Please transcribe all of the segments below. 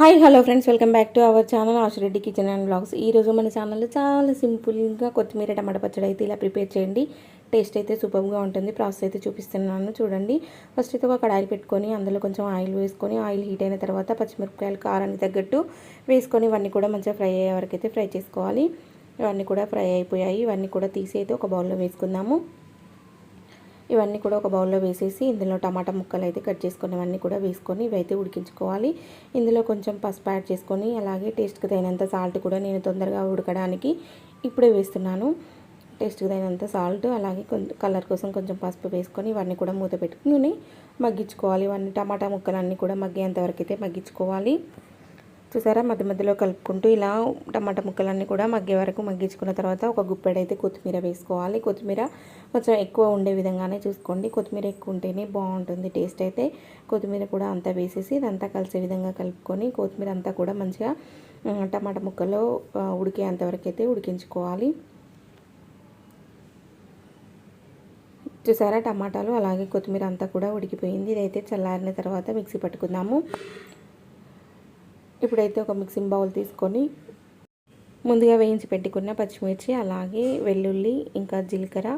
Hi hello friends welcome back to our channel Ashu Reddy kitchen and blogs ఈరోజు మన ఛానల్లో చాలా సింపుల్గా కొత్తిమీర టమాటా పచ్చడి అయితే ఇలా ప్రిపేర్ చేయండి. టేస్ట్ అయితే సూపర్గా ఉంటుంది. ప్రాసెస్ అయితే చూపిస్తున్నాను. చూడండి. ఫస్ట్ అయితే ఒక కడాయిలు పెట్టుకొని అందులో కొంచెం ఆయిల్ వేసుకొని ఆయిల్ హీట్ అయిన తర్వాత పచ్చిమిరపకాయలు కారానికి తగ్గట్టు వేసుకొని ఇవన్నీ కూడా మంచిగా ఫ్రై అయ్యే వరకు అయితే ఫ్రై చేసుకోవాలి. ఇవన్నీ కూడా ఫ్రై అయిపోయాయి. ఇవన్నీ కూడా తీసి అయితే ఒక బౌల్లో వేసుకుందాము. ఇవన్నీ కూడా ఒక బౌల్లో వేసేసి ఇందులో టమాటా ముక్కలు అయితే కట్ చేసుకున్నవన్నీ కూడా వేసుకొని ఇవైతే ఉడికించుకోవాలి. ఇందులో కొంచెం పసుపు యాడ్ చేసుకొని అలాగే టేస్ట్కి తగినంత సాల్ట్ కూడా నేను తొందరగా ఉడకడానికి ఇప్పుడే వేస్తున్నాను. టేస్ట్కి తగినంత సాల్ట్ అలాగే కొంచెం కలర్ కోసం కొంచెం పసుపు వేసుకొని ఇవన్నీ కూడా మూత పెట్టుకుని మగ్గించుకోవాలి. ఇవన్నీ టమాటా ముక్కలన్నీ కూడా మగ్గేంతవరకు అయితే మగ్గించుకోవాలి. చూసారా? మధ్య మధ్యలో కలుపుకుంటూ ఇలా టమాటా ముక్కలన్నీ కూడా మగ్గే వరకు మగ్గించుకున్న తర్వాత ఒక గుప్పెడైతే కొత్తిమీర వేసుకోవాలి. కొత్తిమీర కొంచెం ఎక్కువ ఉండే విధంగానే చూసుకోండి. కొత్తిమీర ఎక్కువ ఉంటేనే బాగుంటుంది టేస్ట్ అయితే. కొత్తిమీర కూడా అంతా వేసేసి ఇదంతా కలిసే విధంగా కలుపుకొని కొత్తిమీర అంతా కూడా మంచిగా టమాటా ముక్కలో ఉడికేంతవరకు అయితే ఉడికించుకోవాలి. చూసారా? టమాటాలు అలాగే కొత్తిమీర అంతా కూడా ఉడికిపోయింది. ఇదైతే చల్లారిన తర్వాత మిక్సీ పట్టుకుందాము. ఇప్పుడైతే ఒక మిక్సింగ్ బౌల్ తీసుకొని ముందుగా వేయించి పెట్టుకున్న పచ్చిమిర్చి అలాగే వెల్లుల్లి ఇంకా జీలకర్ర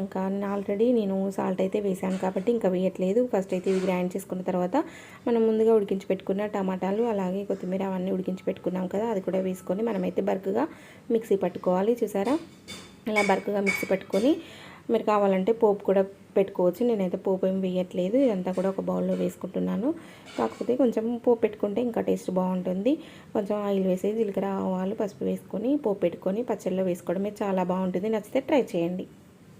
ఇంకా ఆల్రెడీ నేను సాల్ట్ అయితే వేసాను కాబట్టి ఇంకా వేయట్లేదు. ఫస్ట్ అయితే ఇవి గ్రైండ్ చేసుకున్న తర్వాత మనం ముందుగా ఉడికించి పెట్టుకున్న టమాటాలు అలాగే కొత్తిమీర అవన్నీ ఉడికించి పెట్టుకున్నాం కదా అది కూడా వేసుకొని మనమైతే బర్క్గా మిక్సీ పట్టుకోవాలి. చూసారా? అలా బర్క్గా మిక్సీ పట్టుకొని మీరు కావాలంటే పోపు కూడా పెట్టుకోవచ్చు. నేనైతే పోపు ఏం వేయట్లేదు. ఇదంతా కూడా ఒక బౌల్లో వేసుకుంటున్నాను. కాకపోతే కొంచెం పోపు పెట్టుకుంటే ఇంకా టేస్ట్ బాగుంటుంది. కొంచెం ఆయిల్ వేసి జీలకర్ర ఆవాలు పసుపు వేసుకొని పోపు పెట్టుకొని పచ్చళ్ళలో వేసుకోవడమే చాలా బాగుంటుంది. నచ్చితే ట్రై చేయండి.